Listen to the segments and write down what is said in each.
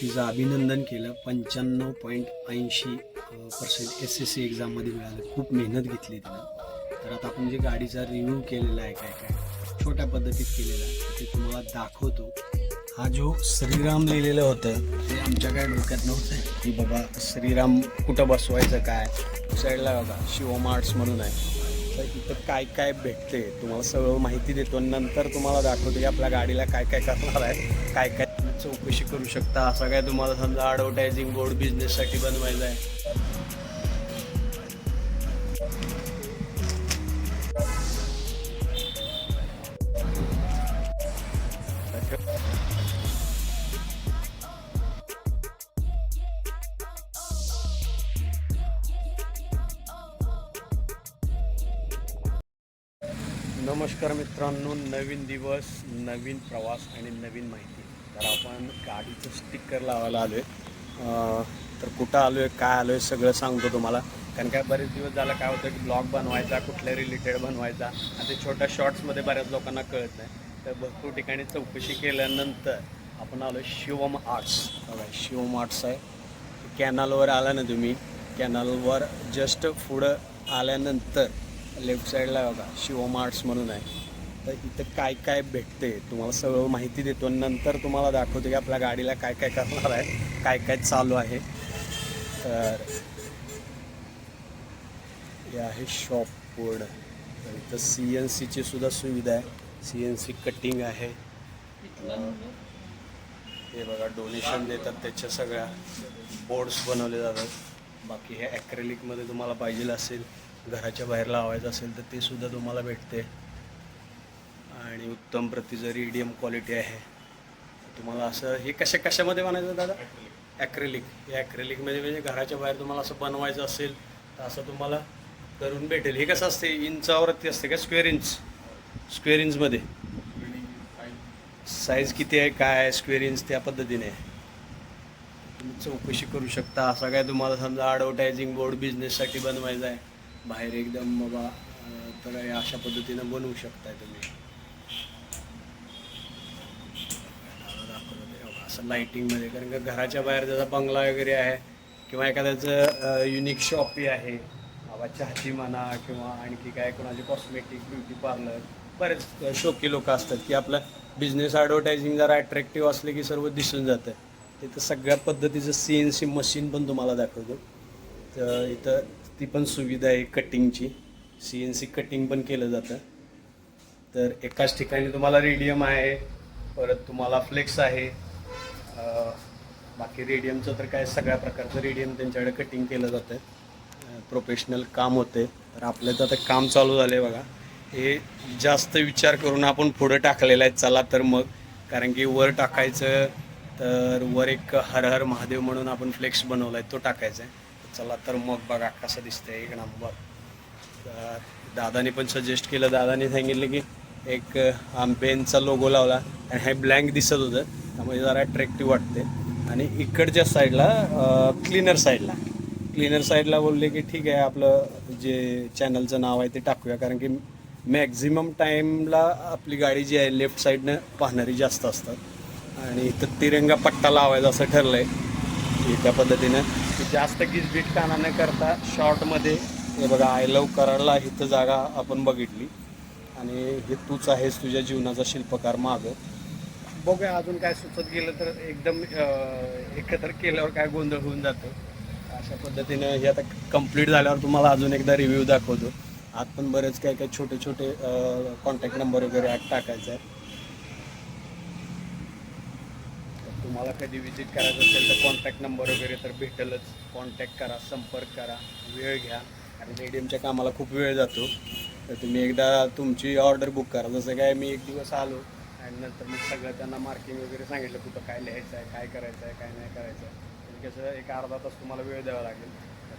तिचं अभिनंदन केलं. पंच्याण्णव पॉईंट ऐंशी पर्सेंट एस एस सी एक्झाममध्ये मिळालं. खूप मेहनत घेतली तिनं. तर आता आपण जे गाडीचा रिव्ह्यू केलेला आहे काय काय छोट्या पद्धतीत केलेला आहे ते तुम्हाला दाखवतो. हा जो श्रीराम लिहिलेलं होतं ते आमच्या काय डोक्यात नव्हतं. की बाबा श्रीराम कुठं बसवायचं काय? साईडला बघा शिवम आर्ट्स म्हणून आहे. तर इथं काय काय भेटते? तुम्हाला सगळं माहिती देतो. आणि नंतर तुम्हाला दाखवतो की आपल्या गाडीला काय काय करणार आहे काय काय चौकशी करू शकता. असा काय तुम्हाला समजा ॲडव्हर्टायझिंग बोर्ड बिझनेससाठी बनवायचा आहे? नमस्कार मित्रांनो नवीन दिवस नवीन प्रवास आणि नवीन माहिती. तर आपण गाडीचं स्टिकर लावायला आलो आहे तर कुठं आलो आहे काय आलो आहे सगळं सांगतो तुम्हाला. कारण काय बरेच दिवस झालं काय होतं की ब्लॉग बनवायचा कुठल्या रिलेटेड बनवायचा. आणि ते छोट्या शॉर्ट्समध्ये बऱ्याच लोकांना कळत नाही. तर भरपूर ठिकाणी चौकशी केल्यानंतर आपण आलो शिवम आर्ट्स बघा शिवम आर्ट्स आहे. कॅनलवर आला ना तुम्ही. कॅनलवर जस्ट पुढं आल्यानंतर लेफ्ट साईडला बघा शिवम आर्ट्स म्हणून आहे. तर इथं काय काय भेटते तुम्हाला सगळं माहिती देतो आणि नंतर तुम्हाला दाखवतो की आपल्या गाडीला काय काय करणार आहे काय काय चालू आहे. तर हे आहे शॉप बोर्ड इथं सी एन सीची सुद्धा सुविधा आहे. सी एन सी कटिंग आहे. हे बघा डोनेशन देतात त्याच्या सगळ्या. बोर्ड्स बनवले जातात. बाकी हे ॲक्रेलिकमध्ये तुम्हाला पाहिजे असेल घराच्या बाहेर लावायचं असेल तर ते सुद्धा तुम्हाला भेटते. आणि उत्तम प्रतीचं रेडियम क्वालिटी आहे. तुम्हाला असं हे कशा कशामध्ये बनायचं दादा? ॲक्रेलिक हे ॲक्रेलिकमध्ये म्हणजे घराच्या बाहेर तुम्हाला असं बनवायचं असेल तर असं तुम्हाला करून भेटेल. हे कसं असते? इंचावरती असते का? Square inch? स्क्वेअर इंचमध्ये साईज किती आहे? काय आहे? स्क्वेअर इंच त्या पद्धतीने. आहे तुम्ही चौकशी करू शकता. असा काय तुम्हाला समजा ॲडव्हर्टायझिंग बोर्ड बिझनेससाठी बनवायचा आहे. बाहेर एकदम बाबा तर अशा पद्धतीनं बनवू शकताय तुम्ही दाखवलं ते बघा, असं लाईटिंगमध्ये कारण का घराच्या बाहेर ज्याचा बंगला वगैरे आहे किंवा एखाद्याचं युनिक शॉपी आहे बाबा चहाची म्हणा किंवा आणखी काय कोणाचे कॉस्मेटिक ब्युटी पार्लर बरेच शोकी लोक असतात की आपलं बिझनेस ॲडव्हर्टायझिंग जरा अट्रॅक्टिव्ह असले की सर्व दिसून जातं. तिथं सगळ्या पद्धतीचं सी एन सी मशीन पण तुम्हाला दाखवतो. तर इथं ती पण सुविधा आहे कटिंगची सी एन सी कटिंग पण केलं जातं. तर एकाच ठिकाणी तुम्हाला रेडियम आहे परत तुम्हाला फ्लेक्स आहे बाकी रेडियमचं तर काय सगळ्या प्रकारचं रेडियम त्यांच्याकडे कटिंग केलं जातं प्रोफेशनल काम होते तर आपलं तर आता काम चालू झालं आहे बघा. हे जास्त विचार करून आपण पुढं टाकलेलं आहे. चला तर मग. कारण की वर टाकायचं तर वर एक हर हर महादेव म्हणून आपण फ्लेक्स बनवला आहे तो टाकायचा आहे. चला तर मग बघा कसं दिसतंय. एक नंबर तर दादाने पण सजेस्ट केलं. दादाने सांगितलं की एक आंबेनचा लोगो लावला. आणि हे ब्लँक दिसत होतं. त्यामुळे जरा अट्रॅक्टिव्ह वाटते. आणि इकडच्या साईडला क्लीनर साईडला क्लीनर साईडला बोलले की ठीक आहे आपलं जे चॅनलचं नाव आहे ते टाकूया. कारण की मॅक्झिमम टाईमला आपली गाडी जी आहे लेफ्ट साईडनं पाहणारी जास्त असतात. आणि इथं तिरंगा पट्टा लावायचा असं ठरलं आहे त्या पद्धतीनं जास्त गिजबीट काना न करता शॉर्टमध्ये हे बघा आय लव कराडला इथं जागा आपण बघितली. आणि हे तूच आहेस तुझ्या जीवनाचा शिल्पकार मागं. बघूया अजून काय सुचत गेलं तर एकदम एकत्र केल्यावर काय गोंधळ होऊन जातो. अशा पद्धतीनं हे आता कंप्लीट झाल्यावर तुम्हाला अजून एकदा रिव्ह्यू दाखवतो. आत पण बरेच काय काय छोटे छोटे कॉन्टॅक्ट नंबर वगैरे आत टाकायचा आहे तुम्हाला कधी विजिट करायचं असेल तर कॉन्टॅक्ट नंबर वगैरे तर भेटेलच. कॉन्टॅक्ट करा संपर्क करा वेळ घ्या. आणि रेडियमच्या कामाला खूप वेळ जातो. तर तुम्ही एकदा तुमची ऑर्डर बुक करा. जसं काय मी एक दिवस आलो आणि नंतर मग सगळं त्यांना मार्किंग वगैरे सांगितलं कुठं काय लिहायचं आहे काय करायचं आहे काय नाही करायचं आहे म्हणजे कसं एक अर्धा तास तुम्हाला वेळ द्यावा लागेल.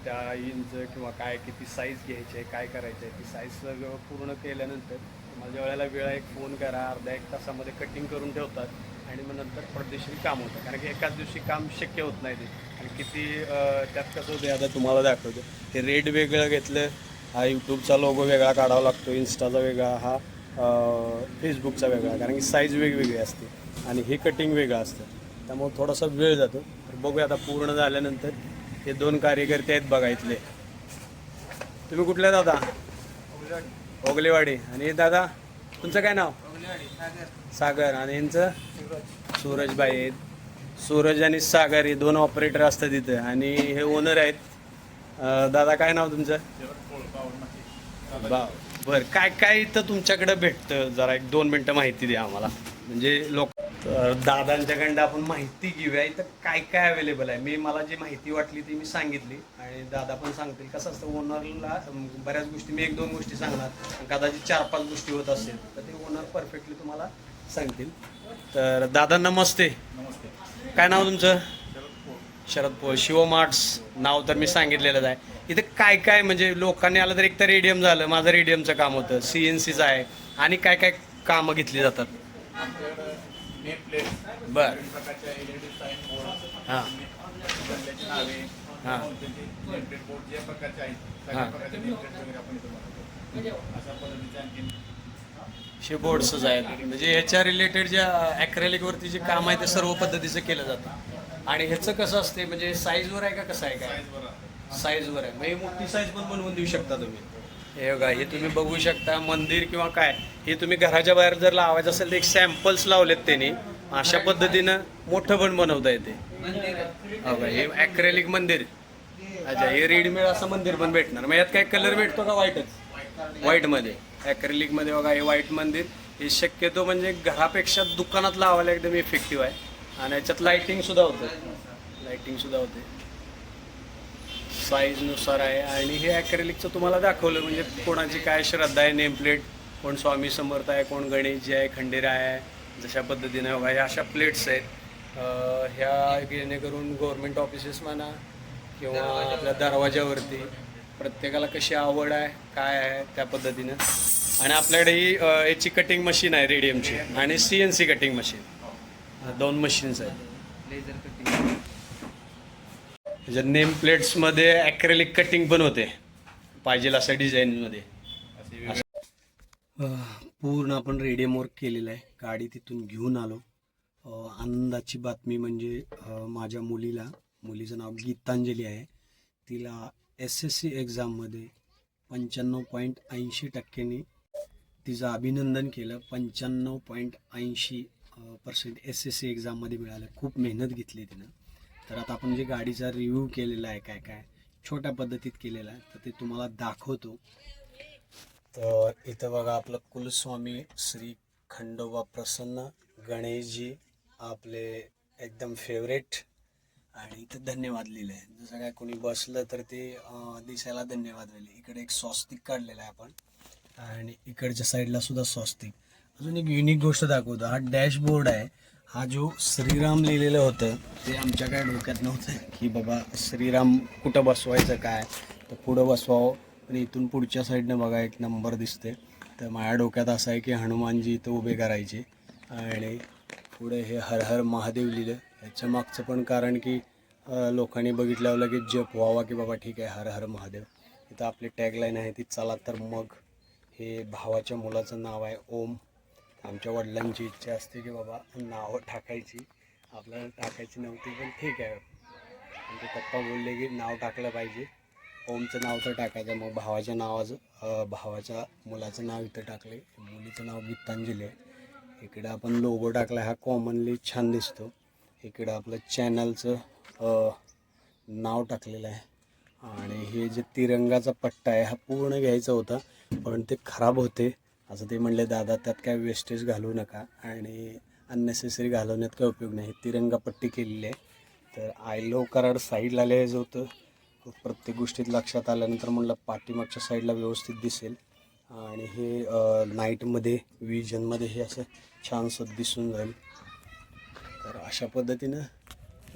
त्या इंच किंवा काय किती साईज घ्यायची आहे काय करायचं आहे ती साईज सगळं पूर्ण केल्यानंतर माझ्या वेळेला वेळा एक फोन करा अर्धा एक तासामध्ये कटिंग करून ठेवतात आणि मग नंतर परदेशी काम होतं. कारण की एकाच दिवशी काम शक्य होत नाही ते. आणि किती त्यात कसं होतं आता तुम्हाला दाखवतो. ते रेट वेगळं घेतलं हा यूट्यूबचा लोगो वेगळा काढावा लागतो इन्स्टाचा वेगळा हा फेसबुकचा वेगळा कारण की साईज वेगवेगळी असते आणि हे कटिंग वेगळं असतं. त्यामुळे थोडासा वेळ जातो. तर बघूया आता पूर्ण झाल्यानंतर हे दोन कार्यकर्ते आहेत बघा इथले. तुम्ही कुठले दादा? ओगलेवाडी. आणि दादा तुमचं काय नाव? सागर. आणि यांचं? सूरजबाई आहेत. सूरज आणि सागर हे दोन ऑपरेटर असतात इथं. आणि हे ओनर आहेत. दादा काय नाव तुमचं? बा बर काय काय इथं तुमच्याकडे भेटतं? जरा एक दोन मिनटं माहिती द्या आम्हाला. म्हणजे लोक तर दादांच्याकडनं आपण माहिती घेऊया. इथं काय काय अवेलेबल आहे? मी मला जी माहिती वाटली ती मी सांगितली. आणि दादा पण सांगतील कसं असतं ओनरला बऱ्याच गोष्टी मी एक दोन गोष्टी सांगणार. कदाचित चार पाच गोष्टी होत असेल तर ते ओनर परफेक्टली तुम्हाला सांगतील. तर दादा नमस्ते. नमस्ते. काय नाव तुमचं? शरद पो शिवम नाव तर मी सांगितलेलंच आहे. इथे काय काय म्हणजे लोकांनी आलं तर एक तर रेडियम झालं माझं रेडियमचं काम होतं सी एन सीचं आहे आणि काय काय कामं घेतली जातात. बर. हां. हां. आहेत हां. बोर्ड्सच आहेत. म्हणजे ह्याच्या रिलेटेड ज्या ॲक्रेलिकवरती जे काम आहे ते सर्व पद्धतीचं केलं जातं. आणि ह्याचं कसं असते म्हणजे साईजवर आहे का कसं आहे काय? साईजवर आहे. म्हणजे मोठी साईज पण बनवून देऊ शकता तुम्ही. हे बघा हे तुम्ही बघू शकता मंदिर किंवा काय हे तुम्ही घराच्या बाहेर जर लावायचं असेल तर एक सॅम्पल्स लावलेत त्यांनी. अशा पद्धतीनं मोठं पण बनवता येते. हो का हे ॲक्रेलिक मंदिर. अच्छा हे रेडीमेड असं मंदिर पण भेटणार. मग यात काय कलर भेटतो का व्हाईटच व्हाईटमध्ये ॲक्रेलिकमध्ये बघा हे व्हाईट मंदिर. हे शक्यतो म्हणजे घरापेक्षा दुकानात लावायला एकदम इफेक्टिव्ह आहे. आणि याच्यात लाइटिंग सुद्धा होतं. लाइटिंग सुद्धा होते. साईजनुसार आहे. आणि हे ॲक्रेलिकचं तुम्हाला दाखवलं म्हणजे कोणाची काय श्रद्धा आहे नेमप्लेट कोण स्वामी समर्थ आहे कोण गणेशजी आहे खंडेरा आहे जशा पद्धतीने बघा ह्या अशा प्लेट्स आहेत. ह्या जेणेकरून गव्हर्मेंट ऑफिसेस म्हणा किंवा आपल्या दरवाज्यावरती प्रत्येकाला कशी आवड आहे काय आहे त्या पद्धतीनं. आणि आपल्याकडे ही याची कटिंग मशीन आहे रेडियमची आणि C N C cutting machine दोन मशीन्स आहेत. ज्या नेम प्लेट्समध्ये ॲक्रेलिक कटिंग पण होते. पाहिजे अशा डिझाईनमध्ये असे पूर्ण आपण रेडियम वर्क केलेलं आहे. गाडी तिथून घेऊन आलो. आनंदाची बातमी म्हणजे माझ्या मुलीला मुलीचं नाव गीतांजली आहे. तिला एस एस सी एक्झाममध्ये पंच्याण्णव पॉईंट ऐंशी टक्क्यांनी तिचं अभिनंदन केलं. पंच्याण्णव पॉईंट ऐंशी पर्सेंट एस एस सी एक्झाममध्ये मिळालं. खूप मेहनत घेतली तिनं. तर आता आपण जे गाडीचा रिव्ह्यू केलेला आहे काय काय छोट्या पद्धतीत केलेला आहे तर ते तुम्हाला दाखवतो. तर इथं बघा आपलं कुलस्वामी श्री खंडोबा प्रसन्न गणेशजी आपले एकदम फेवरेट आणि इथं धन्यवाद लिहिलं आहे जसं काय कोणी बसलं तर ते दिसायला धन्यवाद लिहिले इकडे एक स्वस्तिक काढलेला आहे आपण. आणि इकडच्या साईडला सुद्धा स्वस्तिक. अजून एक युनिक गोष्ट दाखवतो. हा डॅशबोर्ड आहे. हा जो श्रीराम लिहिलेलं होतं ते आमच्या काय डोक्यात नव्हतं की बाबा श्रीराम कुठं बसवायचं काय? तर पुढं बसवावं. पण इथून पुढच्या साईडनं बघा एक नंबर दिसते तर माझ्या डोक्यात असं आहे की हनुमानजी इथं उभे करायचे. आणि पुढे हे हर हर महादेव लिहिलं. ह्याच्या मागचं पण कारण की लोकांनी लोकांनी बघितल्यावर लगेच जप व्हावा की बाबा ठीक आहे हर हर महादेव. इथं आपली टॅगलाईन आहे ती चला तर मग. हे भावाच्या मुलाचं नाव आहे ओम आमच्या वडिलांची इच्छा असते की बाबा नावं टाकायची. आपल्याला टाकायची नव्हती पण ठीक आहे. आमचे पप्पा बोलले की नाव टाकलं पाहिजे. ओमचं नाव तर टाकायचं मग भावाच्या नावाचं भावाच्या मुलाचं नाव इथं टाकले मुलीचं नाव गीतांजली आहे. इकडं आपण लोगो टाकला हा कॉमनली छान दिसतो. इकडं आपलं चॅनलचं नाव टाकलेलं आहे. आणि हे जे तिरंगाचा पट्टा आहे हा पूर्ण घ्यायचा होता पण ते खराब होते. असं ते म्हणले दादा त्यात काय वेस्टेज घालू नका आणि अननेसेसरी घालवण्यात काय उपयोग नाही. तिरंगापट्टी केलेली आहे. तर आय लो कराड साईडला लिहायचं होतं. प्रत्येक गोष्टीत लक्षात आल्यानंतर म्हणलं पाठीमागच्या साईडला व्यवस्थित दिसेल. आणि हे नाईटमध्ये विजनमध्ये हे असं छानसं दिसून जाईल. तर अशा पद्धतीनं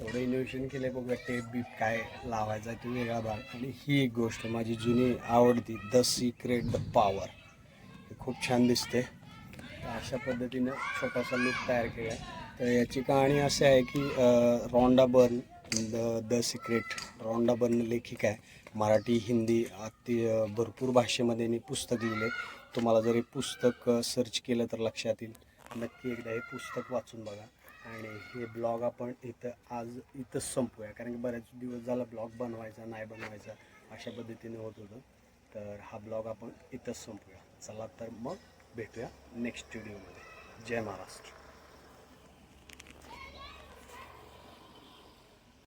एवढं इनोव्हेशन केलं आहे बघा टेप बीप काय लावायचा आहे तो वेगळा भाग. आणि ही एक गोष्ट माझी जुनी आवडती द सिक्रेट द पॉवर खूप छान दिसते. तर अशा पद्धतीनं छोटासा लुक तयार केला तर याची कहाणी अशी आहे की Rhonda Byrne the the Secret Rhonda Byrne लेखिका आहे. मराठी हिंदी अति भरपूर भाषेमध्ये मी पुस्तक लिहिले तुम्हाला जर हे पुस्तक सर्च केलं तर लक्षात येईल. नक्की एकदा हे पुस्तक वाचून बघा. आणि हे ब्लॉग आपण इथं आज इथंच संपूया. कारण की बऱ्याच दिवस झाला ब्लॉग बनवायचा नाही बनवायचा अशा पद्धतीने होत होतं. तर हा ब्लॉग आपण इथंच संपूया. चला तर मग भेटूया नेक्स्ट व्हिडिओमध्ये जय महाराष्ट्र.